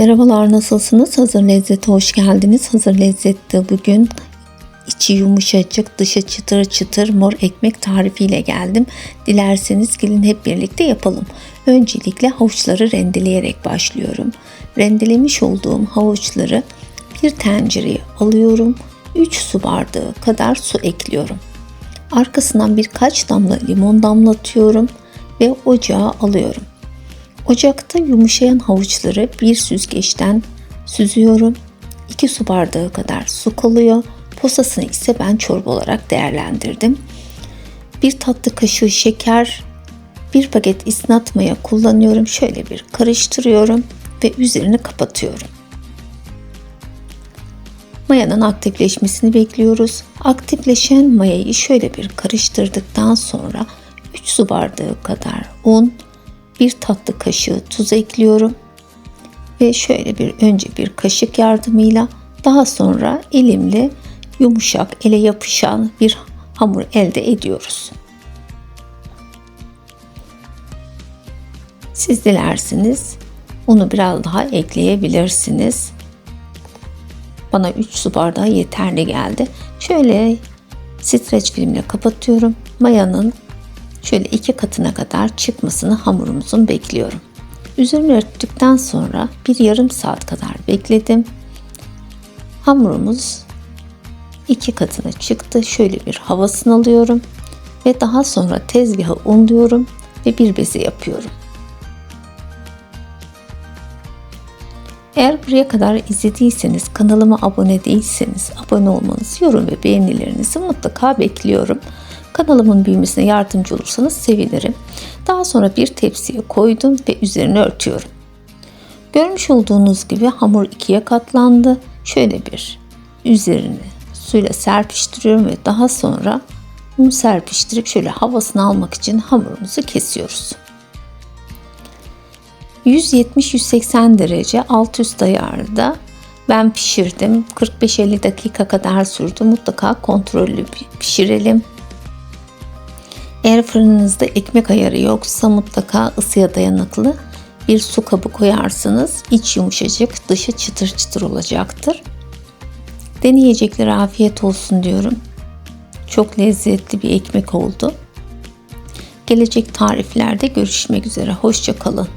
Merhabalar nasılsınız? Hazır Lezzet'e hoş geldiniz. Hazır Lezzet'te bugün içi yumuşacık, dışı çıtır çıtır mor ekmek tarifiyle geldim. Dilerseniz gelin hep birlikte yapalım. Öncelikle havuçları rendeleyerek başlıyorum. Rendelemiş olduğum havuçları bir tencereye alıyorum. 3 su bardağı kadar su ekliyorum. Arkasından birkaç damla limon damlatıyorum ve ocağa alıyorum. Ocakta yumuşayan havuçları bir süzgeçten süzüyorum. 2 su bardağı kadar su kalıyor. Posasını ise ben çorba olarak değerlendirdim. Bir tatlı kaşığı şeker, bir paket isnat maya kullanıyorum. Şöyle bir karıştırıyorum ve üzerini kapatıyorum. Mayanın aktifleşmesini bekliyoruz. Aktifleşen mayayı şöyle bir karıştırdıktan sonra 3 su bardağı kadar un, bir tatlı kaşığı tuz ekliyorum. Ve şöyle bir önce bir kaşık yardımıyla daha sonra elimle yumuşak ele yapışan bir hamur elde ediyoruz. Siz dilerseniz unu biraz daha ekleyebilirsiniz. Bana 3 su bardağı yeterli geldi. Şöyle streç filmle kapatıyorum. Mayanın şöyle iki katına kadar çıkmasını hamurumuzun bekliyorum. Üzerini örttükten sonra bir yarım saat kadar bekledim. Hamurumuz iki katına çıktı. Şöyle bir havasını alıyorum ve daha sonra tezgaha unluyorum ve bir beze yapıyorum. Eğer buraya kadar izlediyseniz, kanalıma abone değilseniz abone olmanızı, yorum ve beğenilerinizi mutlaka bekliyorum. Kanalımın büyümesine yardımcı olursanız sevinirim. Daha sonra bir tepsiye koydum ve üzerine örtüyorum. Görmüş olduğunuz gibi hamur ikiye katlandı. Şöyle bir üzerini suyla serpiştiriyorum ve daha sonra un serpiştirip şöyle havasını almak için hamurumuzu kesiyoruz. 170-180 derece alt üst ayarda ben pişirdim. 45-50 dakika kadar sürdü. Mutlaka kontrollü pişirelim. Eğer fırınınızda ekmek ayarı yoksa mutlaka ısıya dayanıklı bir su kabı koyarsınız. İç yumuşacık, dışı çıtır çıtır olacaktır. Deneyeceklere afiyet olsun diyorum. Çok lezzetli bir ekmek oldu. Gelecek tariflerde görüşmek üzere. Hoşçakalın.